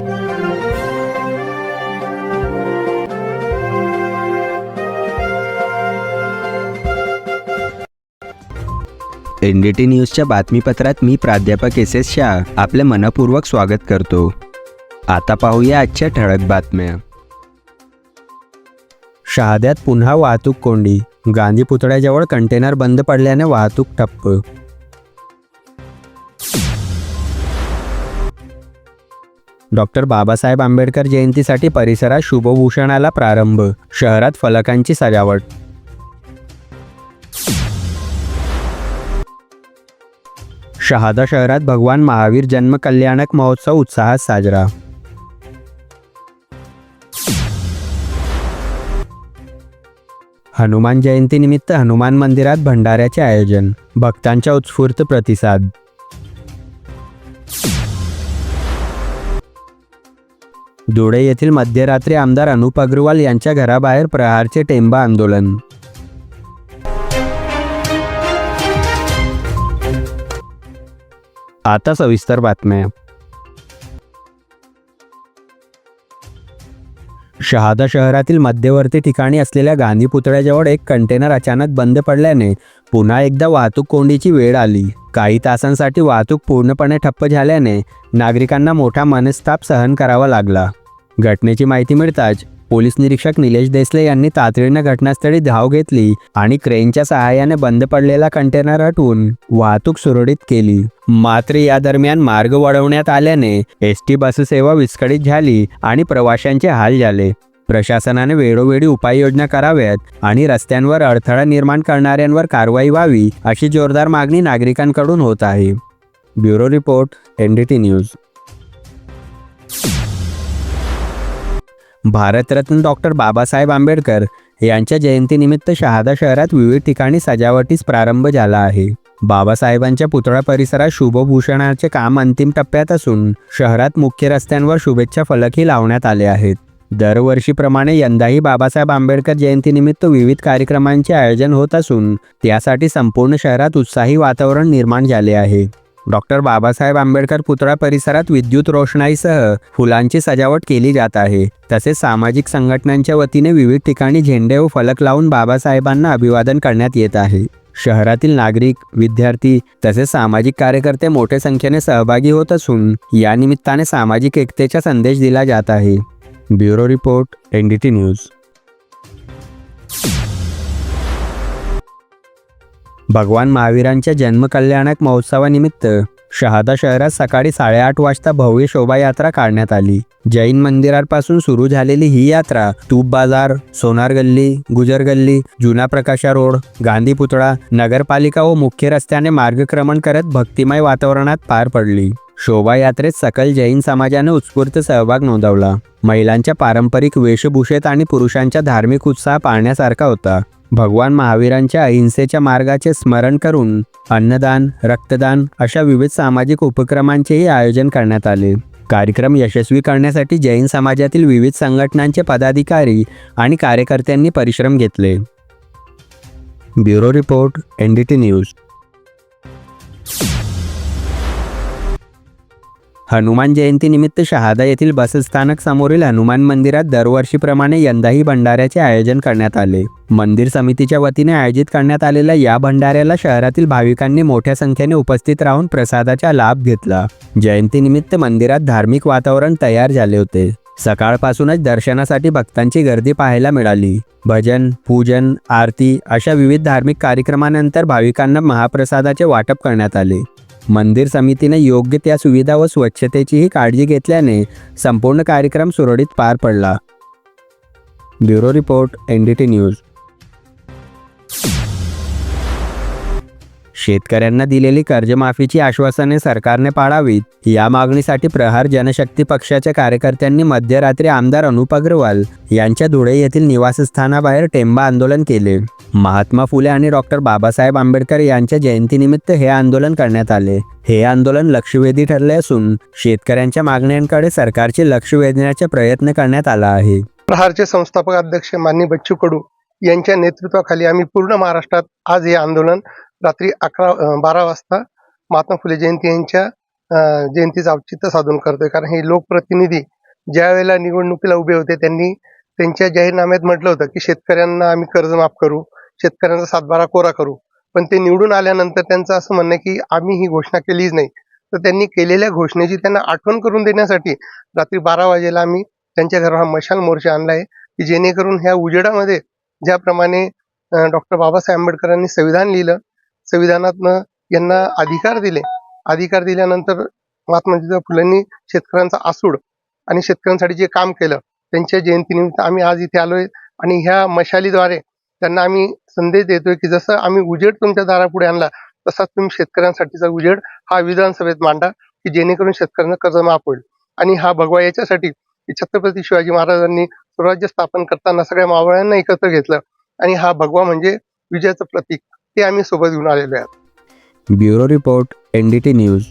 N D T न्यूजच्या बातमीपत्रात मी प्राध्यापक S S Shah आपले मनपूर्वक स्वागत करतो. आता पाहूया आजच्या ठळक बातम्या. शहाद्यात पुन्हा वाहतूक कोंडी. गांधी पुतळ्याजवळ कंटेनर बंद पडल्याने वाहतूक ठप्प डॉक्टर बाबासाहेब आंबेडकर जयंतीसाठी परिसरात शुभभूषणाला प्रारंभ शहरात फलकांची सजावट. शहादा शहरात भगवान महावीर जन्म कल्याणक महोत्सव उत्साहात साजरा. हनुमान जयंतीनिमित्त हनुमान मंदिरात भंडाऱ्याचे आयोजन भक्तांच्या उत्स्फूर्त प्रतिसाद. धुळे येथील मध्यरात्री आमदार अनुप अग्रवाल यांच्या घराबाहेर प्रहारचे टेंबा आंदोलन. आता सविस्तर बातम्या. शहादा शहरातील मध्यवर्ती ठिकाणी असलेल्या गांधी पुतळ्याजवळ एक कंटेनर अचानक बंद पडल्याने पुन्हा एकदा वाहतूक कोंडीची वेळ आली. काही तासांसाठी वाहतूक पूर्णपणे ठप्प झाल्याने नागरिकांना मोठा मनस्ताप सहन करावा लागला. घटनेची माहिती मिळताच पोलीस निरीक्षक निलेश देसले यांनी तातडीनं घटनास्थळी धाव घेतली आणि क्रेनच्या सहाय्याने बंद पडलेला कंटेनर हटवून वाहतूक सुरळीत केली. मात्र या दरम्यान मार्ग वळवण्यात आल्याने एस टी बससेवा विस्कळीत झाली आणि प्रवाशांचे हाल झाले. प्रशासनाने वेळोवेळी उपाययोजना कराव्यात आणि रस्त्यांवर अडथळा निर्माण करणाऱ्यांवर कारवाई व्हावी अशी जोरदार मागणी नागरिकांकडून होत आहे. Bureau report NDT news. Bharat Ratna doctor Babasaheb Ambedkar यांच्या जयंतीनिमित्त शहादा शहरात विविध ठिकाणी सजावटीस प्रारंभ झाला आहे. बाबासाहेबांच्या पुतळा परिसरात शुभभूषणाचे काम अंतिम टप्प्यात असून शहरात मुख्य रस्त्यांवर शुभेच्छा फलकही लावण्यात आले आहेत. दरवर्षीप्रमाणे यंदाही बाबासाहेब आंबेडकर जयंतीनिमित्त विविध कार्यक्रमांचे आयोजन होत असून त्यासाठी संपूर्ण शहरात उत्साही वातावरण निर्माण झाले आहे. डॉक्टर बाबासाहेब आंबेडकर पुतळा परिसरात विद्युत रोषणाईसह फुलांची सजावट केली जात आहे. तसेच सामाजिक संघटनांच्या वतीने विविध ठिकाणी झेंडे व फलक लावून बाबासाहेबांना अभिवादन करण्यात येत आहे. शहरातील नागरिक विद्यार्थी तसेच सामाजिक कार्यकर्ते मोठ्या संख्येने सहभागी होत असून या निमित्ताने सामाजिक एकतेचा संदेश दिला जात आहे. Bureau report N D T news. भगवान महावीरांच्या जन्मकल्याणक महोत्सवानिमित्त शहादा शहरात सकाळी साडेआठ वाजता भव्य शोभायात्रा काढण्यात आली. जैन मंदिरापासून सुरू झालेली ही यात्रा तूप बाजार सोनार गल्ली गुजर गल्ली जुना प्रकाशा रोड गांधी पुतळा नगरपालिका व मुख्य रस्त्याने मार्गक्रमण करत भक्तिमय वातावरणात पार पडली. शोभायात्रेत सकल जैन समाजाने उत्स्फूर्त सहभाग नोंदवला. महिलांच्या पारंपरिक वेशभूषेत आणि पुरुषांच्या धार्मिक उत्साह पाहण्यासारखा होता. भगवान महावीरांच्या अहिंसेच्या मार्गाचे स्मरण करून अन्नदान रक्तदान अशा विविध सामाजिक उपक्रमांचेही आयोजन करण्यात आले. कार्यक्रम यशस्वी करण्यासाठी जैन समाजातील विविध संघटनांचे पदाधिकारी आणि कार्यकर्त्यांनी परिश्रम घेतले. Bureau report N D T news. Hanuman जयंतीनिमित्त शहादा येथील बसस्थानक समोरील हनुमान मंदिरात दरवर्षीप्रमाणे यंदाही भंडाऱ्याचे आयोजन करण्यात आले. मंदिर समितीच्या वतीने आयोजित करण्यात आलेल्या या भंडाऱ्याला शहरातील भाविकांनी मोठ्या संख्येने उपस्थित राहून प्रसादाचा लाभ घेतला. जयंतीनिमित्त मंदिरात धार्मिक वातावरण तयार झाले होते. सकाळपासूनच दर्शनासाठी भक्तांची गर्दी पाहायला मिळाली. भजन पूजन आरती अशा विविध धार्मिक कार्यक्रमानंतर भाविकांना महाप्रसादाचे वाटप करण्यात आले. मंदिर समितीने योग्य त्या सुविधा व स्वच्छतेचीही काळजी घेतल्याने संपूर्ण कार्यक्रम सुरळीत पार पडला. Bureau report N D T news. शेतकऱ्यांना दिलेली कर्जमाफीची आश्वासने सरकारने पाळावीत. या मागणीसाठी प्रहार जनशक्ती पक्षाच्या कार्यकर्त्यांनी मध्यरात्री आमदार अनुप अग्रवाल यांच्या धुळे येथील निवासस्थानाबाहेर टेंबा आंदोलन केले. महात्मा फुले आणि डॉक्टर बाबासाहेब आंबेडकर यांच्या जयंतीनिमित्त हे आंदोलन करण्यात आले. हे आंदोलन लक्षवेधी ठरले असून शेतकऱ्यांच्या मागण्यांकडे सरकारचे लक्ष वेधण्याचा प्रयत्न करण्यात आला आहे. प्रहारचे संस्थापक अध्यक्ष माननीय बच्चू कडू यांच्या नेतृत्वाखाली आम्ही पूर्ण महाराष्ट्रात आज हे आंदोलन रात्री अकरा बारा वाजता महात्मा फुले जयंती यांच्या जयंतीचं औचित्य साधून करतोय. कारण हे लोकप्रतिनिधी ज्या वेळेला निवडणुकीला उभे होते त्यांनी त्यांच्या जाहीरनाम्यात म्हटलं होतं की शेतकऱ्यांना आम्ही कर्ज माफ करू शेतकऱ्यांचा सातबारा कोरा करू. पण ते निवडून आल्यानंतर त्यांचं असं म्हणणं आहे की आम्ही ही घोषणा केलीच नाही. तर त्यांनी केलेल्या घोषणेची त्यांना आठवण करून देण्यासाठी रात्री बारा वाजेला आम्ही त्यांच्या घरावर हा मशाल मोर्चा आणलाय की जेणेकरून ह्या उजेडामध्ये ज्याप्रमाणे डॉक्टर बाबासाहेब आंबेडकरांनी संविधान लिहिलं संविधानातनं यांना अधिकार दिले. अधिकार दिल्यानंतर महात्मा ज्योतिबा फुलेंनी शेतकऱ्यांचा आसूड आणि शेतकऱ्यांसाठी जे काम केलं त्यांच्या जयंतीनिमित्त आम्ही आज इथे आलोय आणि ह्या मशालीद्वारे त्यांना आम्ही संदेश देतोय की जसं आम्ही उजेड तुमच्या दारापुढे आणला तसाच तुम्ही शेतकऱ्यांसाठीचा उजेड हा विधानसभेत मांडा की जेणेकरून शेतकऱ्यांना कर्ज माफ होईल. आणि हा भगवा याच्यासाठी छत्रपती शिवाजी महाराजांनी स्वराज्य स्थापन करताना सगळ्या मावळ्यांना एकत्र घेतलं. आणि हा भगवा म्हणजे विजयाचं प्रतीक. ते आम्ही सोबत घेऊन आलेलो आहे. Bureau report N D T news.